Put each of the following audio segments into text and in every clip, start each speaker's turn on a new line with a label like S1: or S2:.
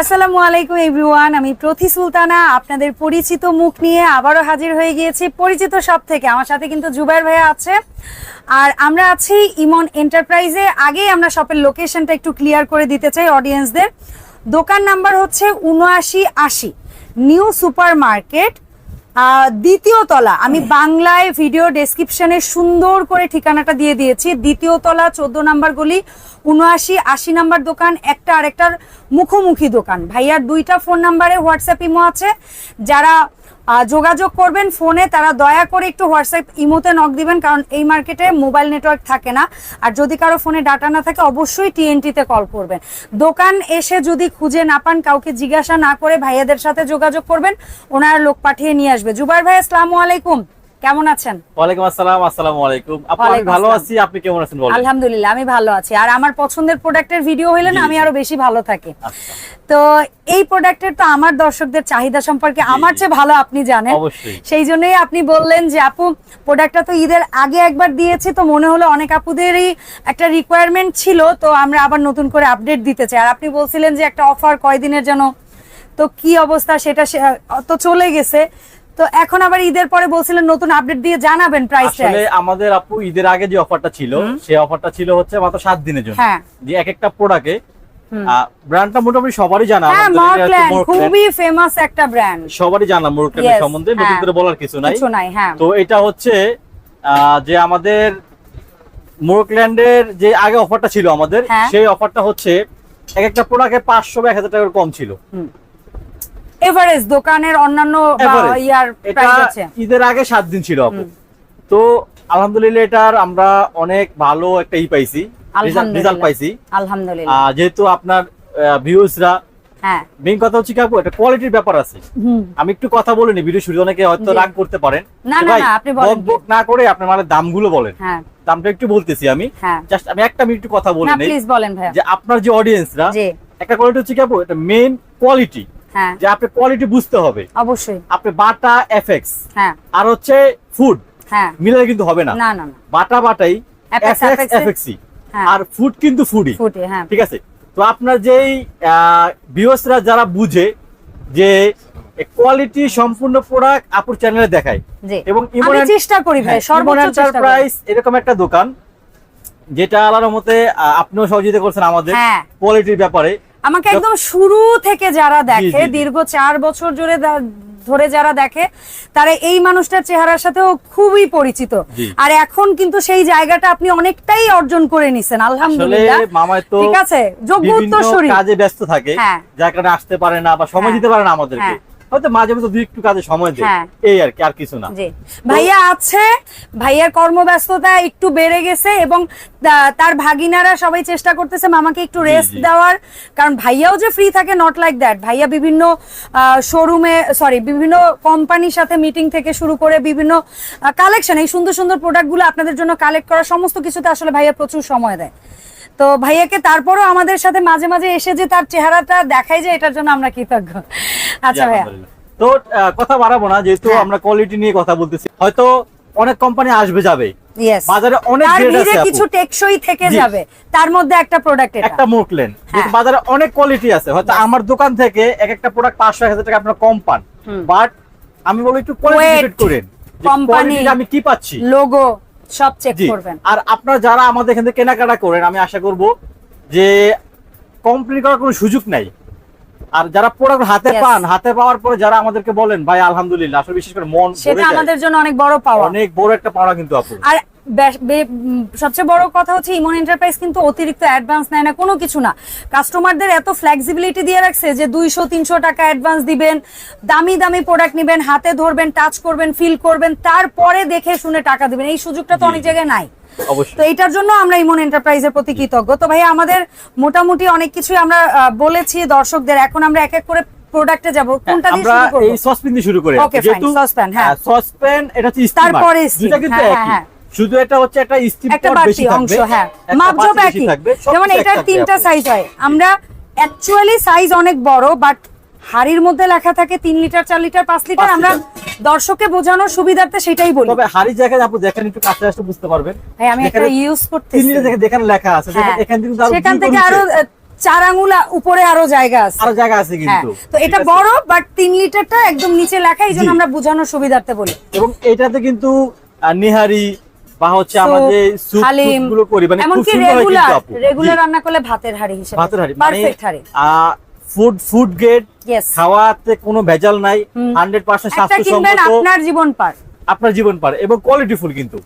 S1: আসসালামু আলাইকুম, এভরিওয়ান। আমি প্রতি সুলতানা, আপনাদের পরিচিত মুখ নিয়ে আবারও হাজির হয়ে গিয়েছি পরিচিত সব থেকে। আমার সাথে কিন্তু জুবাইর ভাইয়া আছে। আর আমরা আছি ইমন এন্টারপ্রাইজে। আগেই আমরা শপের লোকেশনটা একটু ক্লিয়ার করে দিতে চাই অডিয়েন্সদের। দোকান নাম্বার হচ্ছে উনআশি আশি, নিউ সুপার মার্কেট দ্বিতীয় তলা, আমি বাংলায় ভিডিও ডেসক্রিপশনে সুন্দর করে ঠিকানাটা দিয়ে দিয়েছি। দ্বিতীয় তলা, চোদ্দ নাম্বার গলি, উনআশি, আশি নাম্বার দোকান, একটা আরেকটার মুখোমুখি দোকান। ভাইয়ার দুইটা ফোন নাম্বারে হোয়াটসঅ্যাপ ইমো আছে। যারা যোগাযোগ করবেন ফোনে, তারা দয়া করে একটু হোয়াটসঅ্যাপ ইমোতে নক দিবেন, কারণ এই মার্কেটে মোবাইল নেটওয়ার্ক থাকে না। আর যদি কারও ফোনে ডাটা না থাকে, অবশ্যই টিএনটিতে কল করবেন। দোকান এসে যদি খুঁজে না পান, কাউকে জিজ্ঞাসা না করে ভাইয়াদের সাথে যোগাযোগ করবেন, ওনার লোক পাঠিয়ে নিয়ে আসবে। জুবার ভাই, আসসালামু আলাইকুম। কেমন আছেন?
S2: ওয়ালাইকুম আসসালাম আসসালামু আলাইকুম। আপু আমি ভালো আছি আপনি কেমন আছেন বলেন?
S1: আলহামদুলিল্লাহ আমি ভালো আছি। আর আমার পছন্দের প্রোডাক্টের ভিডিও হইলে না আমি আরও বেশি ভালো থাকি।
S2: আচ্ছা।
S1: তো এই প্রোডাক্টের তো আমার দর্শকদের চাহিদা সম্পর্কে আমার চেয়ে ভালো আপনি জানেন। সেই জন্যই আপনি বললেন যে আপু প্রোডাক্টটা তো ঈদের আগে একবার দিয়েছি তো মনে হলো অনেক আপুদেরই একটা রিকোয়ারমেন্ট ছিল তো আমরা আবার নতুন করে আপডেট দিতে চাই। আর আপনি বলছিলেন যে একটা অফার কয়দিনের জন্য তো কি অবস্থা? সেটা সে- তো চলে গেছে। তো এখন আবার ঈদের পরে বলছিলেন নতুন আপডেট দিয়ে জানাবেন প্রাইসটা
S2: আসলে আমাদের আপু ঈদের আগে যে অফারটা ছিল সেই অফারটা ছিল হচ্ছে মাত্র সাত দিনের জন্য।
S1: হ্যাঁ।
S2: যে এক একটা প্রোডাক্টে ব্র্যান্ডটা মোটামুটি সবারই জানা
S1: হ্যাঁ মর্কল্যান্ড
S2: মোরকল্যান্ড।
S1: খুবই ফেমাস একটা ব্র্যান্ড
S2: সবারই জানা মোরকল্যান্ডের
S1: Yes,
S2: সম্বন্ধে নতুন
S1: হ্যাঁ।
S2: করে বলার কিছু নাই।
S1: কিছু নাই হ্যাঁ।
S2: তো এটা হচ্ছে যে আমাদের মোরকল্যান্ডের যে আগে অফারটা ছিল আমাদের। সেই অফারটা হচ্ছে এক একটা প্রোডাক্টে পাঁচশো বা এক হাজার টাকার কম ছিল।
S1: এভারেজ দোকানের অন্যান্য ইয়ার প্রাইস আছে।
S2: ঈদের আগে সাত দিন ছিল আপু তো আলহামদুলিল্লাহ এটার আমরা অনেক ভালো একটা ই পাইছি রেজাল্ট পাইছি।
S1: আলহামদুলিল্লাহ।
S2: যেহেতু আপনার ভিউজরা
S1: হ্যাঁ।
S2: মেইন কথা হচ্ছে কি আপু একটা কোয়ালিটির ব্যাপার আছে। আমি একটু কথা বলিনি ভিডিও শুরু অনেকে হয়তো। রাগ করতে পারেন।
S1: না, না, আপনি
S2: বক বক না করে আপনার মানে দামগুলো বলেন।
S1: হ্যাঁ।
S2: দামটা একটু বলতেছি আমি।
S1: হ্যাঁ।
S2: জাস্ট আমি একটা মিনিট কথা বলে নেই। যে আপনার যে অডিয়েন্সরা একটা কোয়ালিটি হচ্ছে কি আপু এটা মেইন কোয়ালিটি
S1: হ্যাঁ
S2: যে আপনি কোয়ালিটি বুঝতে হবে।
S1: অবশ্যই।
S2: আপনি বাটা এফএক্স
S1: হ্যাঁ।
S2: আর হচ্ছে ফুড
S1: হ্যাঁ।
S2: মিলে কিন্তু হবে না।
S1: না না
S2: বাটা বাটাই
S1: FX,
S2: এফএক্স এফএক্সি
S1: হ্যাঁ।
S2: আর ফুড কিন্তু ফুডই
S1: হ্যাঁ।
S2: ঠিক আছে? তো আপনার যেই ভিউয়ার্সরা যারা বুঝে যে কোয়ালিটি সম্পূর্ণ প্রোডাক্ট আপুর চ্যানেলে দেখায়। এবং
S1: আমি চেষ্টা করি ভাই সর্বোচ্চ চেষ্টা করি।
S2: এরকম একটা দোকান যেটা আল্লাহর মতে আপনিও সহযোগিতা করছেন আমাদের
S1: হ্যাঁ।
S2: কোয়ালিটির ব্যাপারে।
S1: আমাকে একদম শুরু থেকে যারা দেখে। দীর্ঘ চার বছর জুড়ে ধরে যারা দেখে তারা এই মানুষটার চেহারার সাথেও খুবই পরিচিত আর এখন কিন্তু সেই জায়গাটা আপনি অনেকটাই অর্জন করে নিছেন আলহামদুলিল্লাহ
S2: তো
S1: ঠিক আছে যোগ্য উত্তরসূরি
S2: কাজে ব্যস্ত থাকে
S1: হ্যাঁ।
S2: যার কারণে আসতে পারে না বা সময়
S1: হ্যাঁ।
S2: দিতে পারে না আমাদেরকে
S1: হ্যাঁ।
S2: হয়তো মাঝে মাঝে দুই একটু কাজে সময় দেয়।
S1: হ্যাঁ।
S2: এই আর কি আর কিছু না।
S1: ভাইয়া আছে ভাইয়ার কর্মব্যস্ততা একটু বেড়ে গেছে এবং তার ভাগিনারা সবাই চেষ্টা করতেছে মামাকে একটু রেস্ট দেওয়ার। কারণ ভাইয়াও যে ফ্রি থাকে নট লাইক দ্যাট ভাইয়া বিভিন্ন শোরুমে সরি বিভিন্ন কোম্পানির সাথে মিটিং থেকে শুরু করে বিভিন্ন কালেকশন এই সুন্দর সুন্দর প্রোডাক্টগুলো আপনাদের জন্য কালেক্ট করা সমস্ত কিছুতে আসলে ভাইয়া প্রচুর সময় দেয়। তো ভাইয়াকে তারপরও আমাদের সাথে মাঝে মাঝে এসে যে তার চেহারাটা দেখাই যায় এটার জন্য আমরা কৃতজ্ঞ। আচ্ছা ভাইয়া।
S2: তো কথা বাড়াবো না যেহেতু
S1: হ্যাঁ।
S2: আমরা কোয়ালিটি নিয়ে কথা বলতেছি। হয়তো অনেক কোম্পানি আসবে যাবে। বাজারে অনেক।
S1: কিছু টেকসই থেকে যাবে। তার মধ্যে একটা প্রোডাক্ট
S2: একটা মোটলেন
S1: হ্যাঁ।
S2: বাজারে অনেক কোয়ালিটি আছে। হয়তো আমার দোকান থেকে এক একটা প্রোডাক্ট পাঁচশো এক হাজার টাকা আপনার কম পান। বাট আমি বলব একটু কোয়ালিটি করেন। যে টা আমি কি পাচ্ছি?
S1: লোগো সব চেক করবেন।
S2: আর আপনারা যারা আমাদের এখান থেকে কেনাকাটা করেন আমি আশা করব যে কমপ্লেন করার কোনো সুযোগ নাই। আর যারা প্রোডাক্ট হাতে পান হাতে পাওয়ার পরে যারা আমাদেরকে বলেন ভাই আলহামদুলিল্লাহ। আসলে বিশেষ করে মন
S1: সেটা আমাদের জন্য অনেক বড় পাওয়া।
S2: অনেক বড় একটা পাওয়া কিন্তু আপু।
S1: আর সবচেয়ে বড় কথা হচ্ছে ইমন এন্টারপ্রাইজ কিন্তু অতিরিক্ত অ্যাডভান্স নেয় না কোনো কিছু না। কাস্টমারদের এত ফ্লেক্সিবিলিটি দিয়ে রাখছে যে দুইশো তিনশো টাকা অ্যাডভান্স দিবেন দামি দামি প্রোডাক্ট নিবেন হাতে ধরবেন টাচ করবেন ফিল করবেন তারপরে দেখে শুনে টাকা দিবেন। এই সুযোগটা তো অনেক জায়গায় নাই। তো এইটার জন্য আমরা ইমন এন্টারপ্রাইজের প্রতি কৃতজ্ঞ। তো ভাই আমাদের মোটামুটি অনেক কিছুই আমরা বলেছি দর্শকদের। এখন আমরা এক এক করে প্রোডাক্টে যাব। কোনটা দিয়ে শুরু করব?
S2: এই সসপ্যান দিয়ে শুরু করি
S1: fine, হ্যাঁ।
S2: সসপ্যান এটা হচ্ছে
S1: তারপরে
S2: কিন্তু
S1: হ্যাঁ,
S2: একই।
S1: হ্যাঁ,
S2: শুধু এটা হচ্ছে একটা
S1: বাড়তি অংশ
S2: থাকবে
S1: হ্যাঁ মাপজোপ একই। যেমন এটার তিনটা সাইজ হয়। আমরা অ্যাকচুয়ালি সাইজ অনেক বড় বাট হাড়ির মধ্যে লেখা থাকে তিন লিটার চার লিটার পাঁচ লিটার। আমরা
S2: লিটার।
S1: দর্শকের বোঝানোর সুবিধার্থে সেটাই বলি।
S2: তবে হাড়ি জায়গায় আপু দেখেন একটু কাছে আসলে বুঝতে পারবেন।
S1: ভাই আমি একটা
S2: যেখানে
S1: ইউজ
S2: তিন
S1: করতেছি।
S2: লিটার দেখে দেখেন লেখা আছে
S1: হ্যাঁ,
S2: এখান থেকে আরও
S1: সেখান থেকে আরও চার আঙুল উপরে আরও জায়গা আছে।
S2: আরও জায়গা আছে
S1: হ্যাঁ।
S2: কিন্তু।
S1: তো এটা বড় বাট তিন লিটারটা একদম নিচে লেখা এই জন্য আমরা বোঝানোর সুবিধার্থে বলি।
S2: এবং এটাতে কিন্তু নিহারি বা হচ্ছে আমাদের স্যুপগুলো করি মানে খুব সুন্দর হয় কিন্তু আপু।
S1: রেগুলার রান্না করলে ভাতের হাড়ি হিসেবে।
S2: ভাতের হাড়ি মানে ফুড ফুড গ্রেড খাওয়াতে কোনো ভেজাল নাই
S1: হুম।
S2: হান্ড্রেড পার্সেন্ট
S1: একটা কিনবেন
S2: স্বাস্থ্যসম্মত
S1: আপনার জীবন পার।
S2: আপনার জীবন পার এবং কোয়ালিটি ফুল কিন্তু।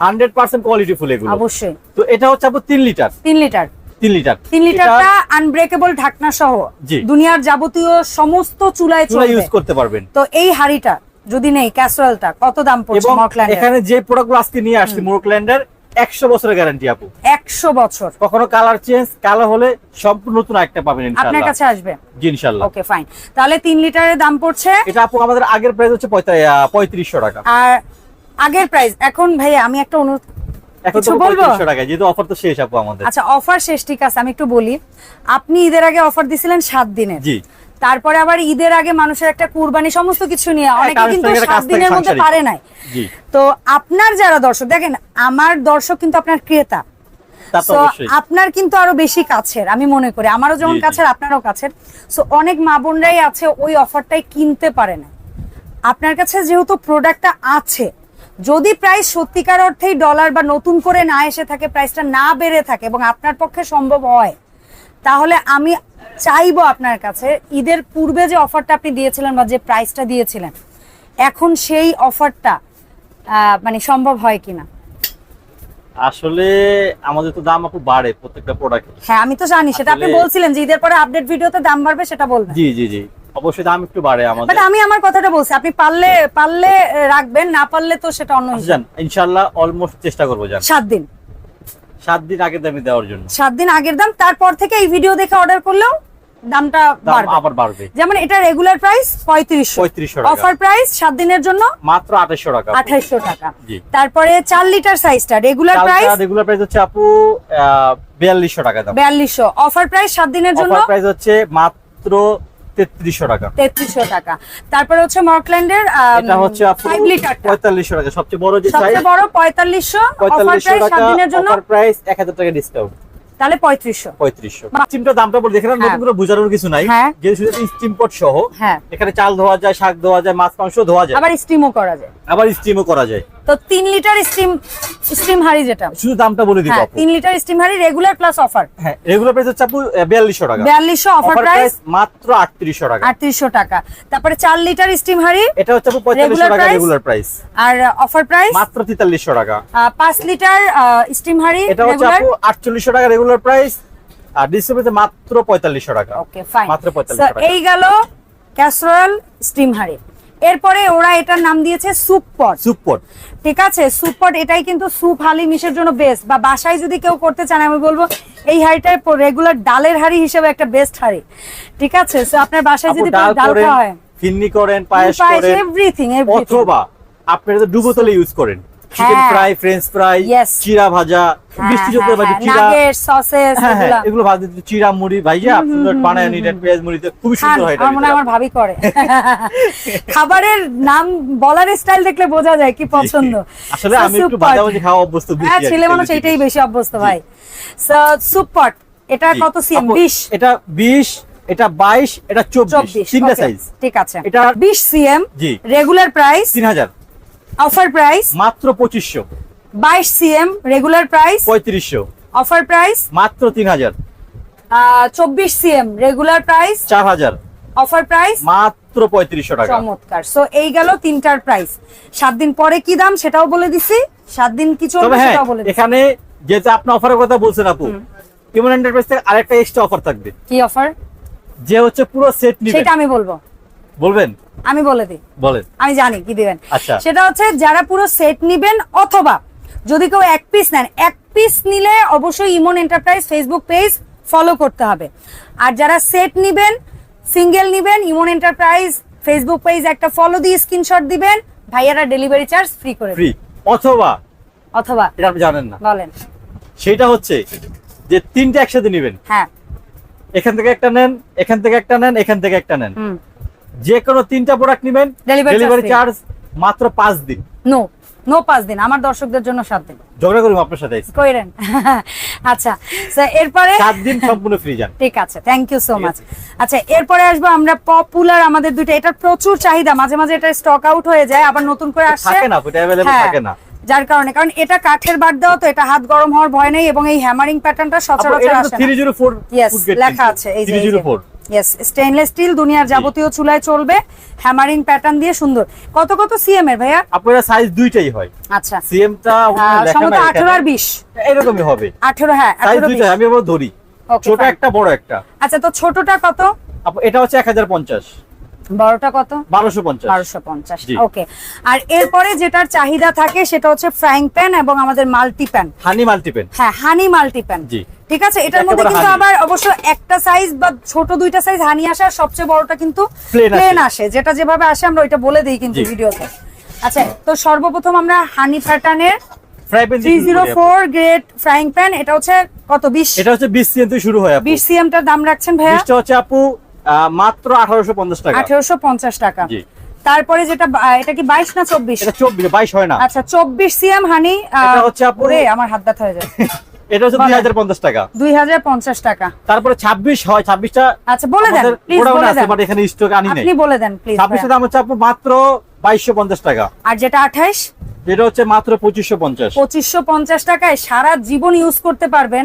S2: হান্ড্রেড পার্সেন্ট কোয়ালিটি ফুল এগুলো।
S1: অবশ্যই।
S2: তো এটা হচ্ছে আপু তিন লিটার।
S1: তিন লিটার।
S2: তিন লিটার।
S1: লিটারটা আনব্রেকেবল ঢাকনা সহ। দুনিয়ার যাবতীয় সমস্ত চুলায়
S2: চুলা ইউজ করতে পারবেন।
S1: তো এই হাড়িটা যদি নেই ক্যাসরোলটা কত দাম পড়ছে
S2: এবং এখানে যে প্রোডাক্টগুলো আজকে নিয়ে আসছি মোরকল্যান্ডের একশো বছরের গ্যারান্টি আপু।
S1: একশো বছর।
S2: কখনো কালার চেঞ্জ কালো হলে সম্পূর্ণ নতুন একটা পাবেন
S1: আপনার কাছে আসবে?
S2: জি ইনশাআল্লাহ।
S1: ওকে ফাইন তাহলে তিন লিটারের দাম পড়ছে?
S2: এটা আপু আমাদের আগের প্রাইস হচ্ছে পঁয়ত্রিশশো টাকা।
S1: আর আগের প্রাইস এখন ভাই আমি একটা অনুরোধ
S2: এখন
S1: কিছু
S2: তো
S1: বলব?
S2: টাকা যেহেতু অফার তো শেষ আপু আমাদের।
S1: আচ্ছা অফার শেষ ঠিক আছে আমি একটু বলি। আপনি ঈদের আগে অফার দিছিলেন সাত দিনের।
S2: জি।
S1: তারপরে আবার ঈদের আগে মানুষের একটা কুরবানি সমস্ত কিছু নিয়ে অনেকে কিন্তু সাত দিনের মধ্যে পারে নাই। তো আপনার যারা দর্শক দেখেন আমার দর্শক কিন্তু আপনার ক্রেতা।
S2: তো
S1: আপনার কিন্তু আরও বেশি কাছের আমি মনে করি। আমারও যেমন। কাছের আপনারও কাছের। সো অনেক মা বোনরাই আছে ওই অফারটাই কিনতে পারে না। আপনার কাছে যেহেতু প্রোডাক্টটা আছে যদি প্রাইস সত্যিকার অর্থেই ডলার বা নতুন করে না এসে থাকে প্রাইসটা না বেড়ে থাকে এবং আপনার পক্ষে সম্ভব হয় তাহলে আমি চাইব আপনার কাছে ঈদের পূর্বে যে অফারটা আপনি দিয়েছিলেন বা যে প্রাইসটা দিয়েছিলেন এখন সেই অফারটা মানে সম্ভব হয় কিনা?
S2: আসলে আমাদের তো দাম খুব বাড়ে প্রত্যেকটা প্রোডাক্ট
S1: হ্যাঁ আমি তো জানি সেটা আপনি বলছিলেন যে ঈদের পরে আপডেট ভিডিওতে দাম বাড়বে সেটা বলবেন।
S2: জি জি জি। অবশ্যই দাম একটু বাড়ে আমাদের।
S1: মানে আমি আমার কথাটা বলছি আপনি পারলে পারলে রাখবেন না পারলে তো সেটা অন্য
S2: আচ্ছা, ইনশাআল্লাহ অলমোস্ট চেষ্টা করব যান।
S1: সাত দিন।
S2: সাত দিন আগে দামে দেওয়ার জন্য।
S1: সাত দিন আগের দাম তারপর থেকে এই ভিডিও দেখে অর্ডার করলেও দামটা
S2: দাম
S1: বাড়বে।
S2: আবার বাড়বে।
S1: যেমন এটা রেগুলার প্রাইস পঁয়ত্রিশশো।
S2: পঁয়ত্রিশশো টাকা।
S1: অফার প্রাইস সাত দিনের জন্য
S2: মাত্র আঠাশশো টাকা।
S1: আঠাইশশো টাকা। তারপরে চার লিটার সাইজটা রেগুলার প্রাইস
S2: রেগুলার প্রাইস হচ্ছে আপু বিয়াল্লিশশো টাকা দাম।
S1: অফার প্রাইস সাত দিনের জন্য
S2: অফার প্রাইস হচ্ছে মাত্র তেত্রিশশো টাকা।
S1: তেত্রিশশো টাকা। তারপরে হচ্ছে মর্কল্যান্ডের
S2: এটা হচ্ছে
S1: ফাইভ
S2: পঁয়তাল্লিশশো টাকা। সবচেয়ে বড় যে
S1: সবচেয়ে বড় পঁয়তাল্লিশশো
S2: পঁয়তাল্লিশশো টাকা অফার প্রাইস এক হাজার টাকা ডিসকাউন্ট
S1: তাহলে পঁয়ত্রিশশো।
S2: পঁয়ত্রিশশো। স্টিমটা দামটা বলে
S1: হ্যাঁ।
S2: নতুন করে বোঝানোর কিছু নাই।
S1: হ্যাঁ।
S2: যেহেতু শুধু স্টিম পট সহ
S1: হ্যাঁ।
S2: এখানে চাল ধোয়া যায় শাক ধোয়া যায় মাছ মাংস ধোয়া যায়।
S1: আবার স্টিমও করা যায়।
S2: আবার স্টিমও করা যায়।
S1: তো তিন লিটার স্টিম স্টিম হাড়ি যেটা।
S2: শুধু দামটা বলে দিব
S1: হ্যাঁ তিন লিটার স্টিম হাড়ি রেগুলার প্লাস অফার
S2: হ্যাঁ রেগুলার প্রাইস হচ্ছে আপু বিয়াল্লিশশো টাকা।
S1: বিয়াল্লিশশো অফার প্রাইস
S2: মাত্র আটত্রিশশো টাকা।
S1: আটত্রিশশো টাকা। তারপরে চার লিটার স্টিম হাড়ি
S2: এটা হচ্ছে আপু পঁয়তাল্লিশশো টাকা রেগুলার প্রাইস
S1: আর অফার প্রাইস
S2: মাত্র তেতাল্লিশশো টাকা।
S1: পাঁচ লিটার স্টিম হাড়ি
S2: এটা হচ্ছে আপু আটচল্লিশশো টাকা রেগুলার প্রাইস আর ডিসপ্লেতে মাত্র পঁয়তাল্লিশশো টাকা।
S1: ওকে ফাইন
S2: মাত্র 45 টাকা।
S1: এই গেল ক্যাসরোল স্টিম হাড়ি। এরপরে ওরা এটার নাম দিয়েছে সুপট পট
S2: সুপর
S1: ঠিক আছে? সুপ পট এটাই কিন্তু সুপ হালি মিশের জন্য বেস্ট বা বাসায় যদি কেউ করতে চান আমি বলব এই হাড়িটা রেগুলার ডালের হাড়ি হিসেবে একটা বেস্ট হাড়ি। ঠিক আছে? আপনার বাসায় যদি
S2: ডাল
S1: খাওয়া হয়।
S2: ফিন্নি করেন পায়েস করেন
S1: এভরিথিং এভরিথিং
S2: অথবা আপনি তো ডুবো তলে ইউজ করেন। চিকেন
S1: হ্যাঁ।
S2: ফ্রাই ফ্রেঞ্চ ফ্রাই চিরা ভাজা বৃষ্টি যত ভাজি চিরা।
S1: সসেস
S2: হ্যাঁ হ্যাঁ
S1: এগুলা।
S2: ভাজি চিরা মুড়ি ভাইয়া সুন্দর বানায় পেঁয়াজ মুড়িতে খুবই সুন্দর হয় এটা
S1: আমার মনে আমার ভাবি করে। খাবারের নাম বলার স্টাইল দেখলে বোঝা যায় কি পছন্দ।
S2: আসলে আমি একটু। খাওয়া অভ্যস্ত বেশি
S1: হ্যাঁ ছেলে মানুষ এটাই
S2: বেশি।
S1: অভ্যস্ত ভাই। সুপ পট এটা কত সিএম
S2: আপু,
S1: 20
S2: এটা 20 এটা 22 এটা 24
S1: চব্বিশ
S2: তিনটা সাইজ
S1: ঠিক আছে।
S2: এটা-
S1: বিশ সিএম
S2: জি।
S1: রেগুলার প্রাইস
S2: 3000
S1: অফার প্রাইস
S2: মাত্র পঁচিশশো।
S1: বাইশ cm regular price
S2: 3500
S1: offer price
S2: মাত্র 3000
S1: চব্বিশ cm regular price
S2: 4000
S1: offer price
S2: মাত্র 3500 টাকা।
S1: চমৎকার। সো এই গেল তিনটার প্রাইস সাত দিন পরে কি দাম সেটাও বলে দিছি। সাত দিন কি চলবে
S2: হ্যাঁ
S1: সেটাও বলে
S2: এখানে যেহেতু আপনি অফারের কথা বলছেন আপু ইমন এন্টারপ্রাইজ থেকে আরেকটা এক্সট্রা অফার থাকবে।
S1: কি অফার
S2: যে হচ্ছে পুরো সেট নিবেন
S1: সেটা আমি বলব।
S2: বলবেন?
S1: আমি বলে দিই।
S2: বলেন।
S1: আমি জানি কি দিবেন।
S2: আচ্ছা।
S1: সেটা হচ্ছে যারা পুরো সেট নিবেন অথবা যদি কেউ এক পিস নেন এক পিস নিলে অবশ্যই Emon enterprise Facebook page follow করতে হবে। আর যারা সেট নিবেন সিঙ্গেল নিবেন ইমন এন্টারপ্রাইজ ফেসবুক পেজ একটা ফলো দিয়ে স্ক্রিনশট দিবেন ভাইয়ারা ডেলিভারি চার্জ ফ্রি করে
S2: ফ্রি অথবা
S1: অথবা।
S2: এটা আপনি জানেন না।
S1: বলেন।
S2: সেটা হচ্ছে যে তিনটা একসাথে নেবেন।
S1: হ্যাঁ।
S2: এখান থেকে একটা নেন এখান থেকে একটা নেন এখান থেকে একটা নেন। যে কোনো তিনটা প্রোডাক্ট নেবেন ডেলিভারি চার্জ মাত্র পাঁচ দিন।
S1: নো নো পাঁচ দিন আমার দর্শকদের জন্য সাত দিন।
S2: ঝগড়া করব আপনার সাথে
S1: কইরেন। আচ্ছা এরপরে
S2: সাত দিন সম্পূর্ণ ফ্রি যান।
S1: ঠিক আছে থ্যাংক ইউ সো মাচ আচ্ছা এরপরে আসব আমরা পপুলার আমাদের দুটো এটার প্রচুর চাহিদা মাঝে মাঝে এটা স্টক আউট হয়ে যায় আবার নতুন করে আসছে।
S2: থাকে না এটা অ্যাভেলেবল
S1: হ্যাঁ,
S2: থাকে না।
S1: যার কারণে কারণ এটা কাঠের বার দেওয়া তো এটা হাত গরম হওয়ার ভয় নেই এবং এই হ্যামারিং প্যাটার্নটা সচরাচর আসে না।
S2: থ্রি জিরো ফোর
S1: ইয়েস লেখা আছে এই যে
S2: three zero four
S1: yes stainless steel দুনিয়ার যাবতীয় চুলায় চলবে। হ্যামারিং প্যাটার্ন দিয়ে সুন্দর। কত কত সিএম এর ভাইয়া?
S2: আপনারা সাইজ দুইটাই হয়।
S1: আচ্ছা।
S2: সিএম টা
S1: সম্ভবত
S2: নাই
S1: আঠেরো আর বিশ।
S2: এরকমই হবে।
S1: আঠেরো হ্যাঁ
S2: সাইজ
S1: আঠেরো
S2: দুইটাই আমি আবার ধরি। ছোট একটা বড় একটা।
S1: আচ্ছা তো ছোটটা কত?
S2: এটা হচ্ছে এক হাজার পঞ্চাশ।
S1: বড়টা কত?
S2: বারোশো পঞ্চাশ।
S1: বারোশো পঞ্চাশ
S2: জি।
S1: ওকে আর এরপরে যেটার চাহিদা থাকে সেটা হচ্ছে ফ্রাইং প্যান এবং আমাদের মাল্টি প্যান
S2: হানি মাল্টিপেন
S1: হ্যাঁ হানি মাল্টি প্যান
S2: জি।
S1: ঠিক আছে? এটার মধ্যে কিন্তু আবার অবশ্য একটা সাইজ বা ছোট দুইটা সাইজ হানি আসে আর সবচেয়ে বড়টা কিন্তু প্লেন
S2: আসে।
S1: যেটা যেভাবে আসে আমরা ওইটা বলে দিই কিন্তু ভিডিওতে। আচ্ছা তো সর্বপ্রথম আমরা হানি প্যাটার্নের
S2: ফ্রাই প্যান
S1: প্যান এটা হচ্ছে কত? বিশ?
S2: এটা হচ্ছে বিশ সিএম থেকে শুরু হয়
S1: বিশ সিএমটার দাম রাখছেন ভাইয়া?
S2: হচ্ছে আপু মাত্র আঠারোশো পঞ্চাশ টাকা।
S1: আঠারোশো পঞ্চাশ টাকা। তারপরে যেটা এটা কি বাইশ না চব্বিশ?
S2: চব্বিশ বাইশ হয় না।
S1: আচ্ছা চব্বিশ সিএম হানি
S2: হচ্ছে
S1: আমার হাত ব্যথা হয়ে যায়।
S2: এটা হচ্ছে টাকা।
S1: টাকা।
S2: তারপরে হয় ছাব্বিশটা
S1: আচ্ছা বলে দেন প্লিজ বলে দেন।
S2: বাট এখানে স্টক আনি নেই।
S1: আপনি বলে দেন প্লিজ
S2: ছাব্বিশটা দাম হচ্ছে আপু মাত্র বাইশশো পঞ্চাশ টাকা।
S1: আর যেটা আঠাইশ?
S2: যেটা হচ্ছে মাত্র পঁচিশশো পঞ্চাশ।
S1: পঁচিশশো পঞ্চাশ টাকায় সারা জীবন ইউজ করতে পারবেন।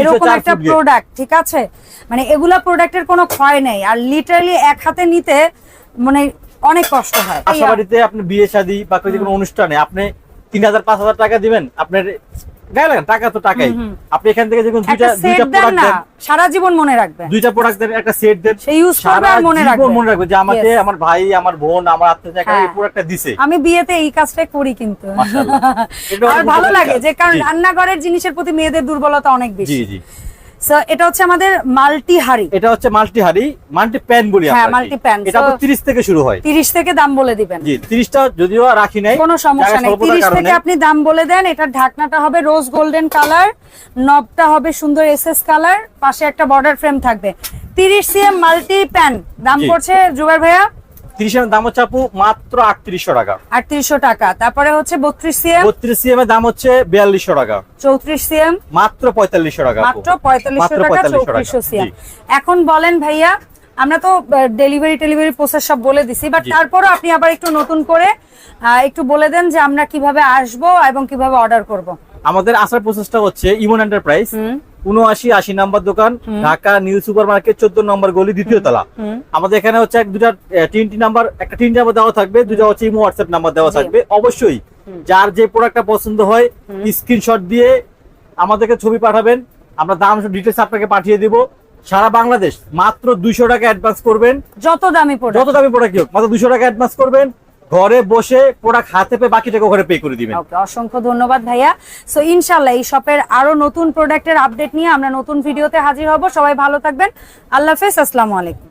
S1: এরকম
S2: 304
S1: একটা প্রোডাক্ট ঠিক আছে? মানে এগুলা প্রোডাক্টের কোনো ক্ষয় নেই। আর লিটারালি এক হাতে নিতে মানে অনেক কষ্ট হয়।
S2: আশা বাড়িতে আপনি বিয়ে শাদী বা কোনো অনুষ্ঠানে আপনি তিন হাজার পাঁচ হাজার টাকা দিবেন আপনার গায়ে লাগান টাকা তো টাকাই। আপনি এখান থেকে দেখুন দুইটা দুইটা প্রোডাক্ট দেন।
S1: সারা জীবন মনে রাখবেন।
S2: দুইটা প্রোডাক্ট দেন একটা সেট দেন।
S1: সেই ইউজ করবে আর মনে রাখবে।
S2: মনে রাখবে যে আমাকে আমার ভাই আমার বোন আমার আত্মীয় এই
S1: হ্যাঁ।
S2: প্রোডাক্টটা দিছে।
S1: আমি বিয়েতে এই কাজটা করি কিন্তু। আর ভালো লাগে যে কারণ রান্নাঘরের জিনিসের প্রতি মেয়েদের দুর্বলতা অনেক
S2: জি
S1: বেশি।
S2: জি।
S1: এটা হচ্ছে আমাদের মাল্টি হাড়ি
S2: এটা হচ্ছে মাল্টি হাড়ি মাল্টি প্যান বলি
S1: হ্যাঁ।
S2: এটা থেকে শুরু হয়
S1: থেকে দাম বলে দিবেন
S2: জি তিরিশটা যদিও রাখি নাই
S1: কোনো সমস্যা নেই
S2: স্বল্পতার
S1: তিরিশ
S2: কারণে।
S1: থেকে আপনি দাম বলে দেন ঢাকনাটা হবে রোজ গোল্ডেন কালার নবটা হবে সুন্দর এসএস কালার পাশে একটা বর্ডার ফ্রেম থাকবে তিরিশ সিএম মাল্টি প্যান দাম। পড়ছে জুগার ভাইয়া
S2: তিরিশের দাম হচ্ছে আপু মাত্র আটত্রিশশো টাকা।
S1: আটত্রিশশো টাকা। তারপরে হচ্ছে বত্রিশ সিএম?
S2: বত্রিশ সিএম এর দাম হচ্ছে বিয়াল্লিশশো টাকা।
S1: চৌত্রিশ সিএম?
S2: মাত্র পঁয়তাল্লিশশো টাকা
S1: মাত্র পঁয়তাল্লিশশো
S2: মাত্র
S1: টাকা
S2: 4500
S1: চৌত্রিশশো সিএম। এখন বলেন ভাইয়া আমরা তো ডেলিভারি টেলিভারি প্রসেস সব বলে দিছি বাট। তারপরও আপনি আবার একটু নতুন করে একটু বলে দেন যে আমরা কীভাবে আসব এবং কীভাবে অর্ডার করব।
S2: আমাদের আসার প্রসেসটা হচ্ছে ইমন এন্টারপ্রাইজ
S1: হুম।
S2: উনআশি আশি নাম্বার দোকান ঢাকা নিউ সুপার মার্কেট চোদ্দ নম্বর গলি দ্বিতীয় তলা। আমাদের এখানে হচ্ছে এক দুটা তিনটি নাম্বার একটা তিন নাম্বার দেওয়া থাকবে দুটা হচ্ছে ইমো হোয়াটসঅ্যাপ নাম্বার দেওয়া থাকবে। অবশ্যই যার যে প্রোডাক্টটা পছন্দ হয় স্ক্রিনশট দিয়ে আমাদেরকে ছবি পাঠাবেন। আমরা দাম ডিটেলস আপনাকে পাঠিয়ে দিব। সারা বাংলাদেশ মাত্র দুইশো টাকা অ্যাডভান্স করবেন।
S1: যত দামি
S2: যত দামি প্রোডাক্ট হোক মাত্র দুশো টাকা অ্যাডভান্স করবেন। ঘরে বসে প্রোডাক্ট হাতে পেয়ে বাকি টাকা ঘরে পে করে দিবেন।
S1: অসংখ্য ধন্যবাদ ভাইয়া। সো ইনশাল্লাহ এই শপের আরও নতুন প্রোডাক্টের আপডেট নিয়ে আমরা নতুন ভিডিওতে হাজির হব। সবাই ভালো থাকবেন। আল্লাহ হাফেজ, আসসালামু আলাইকুম।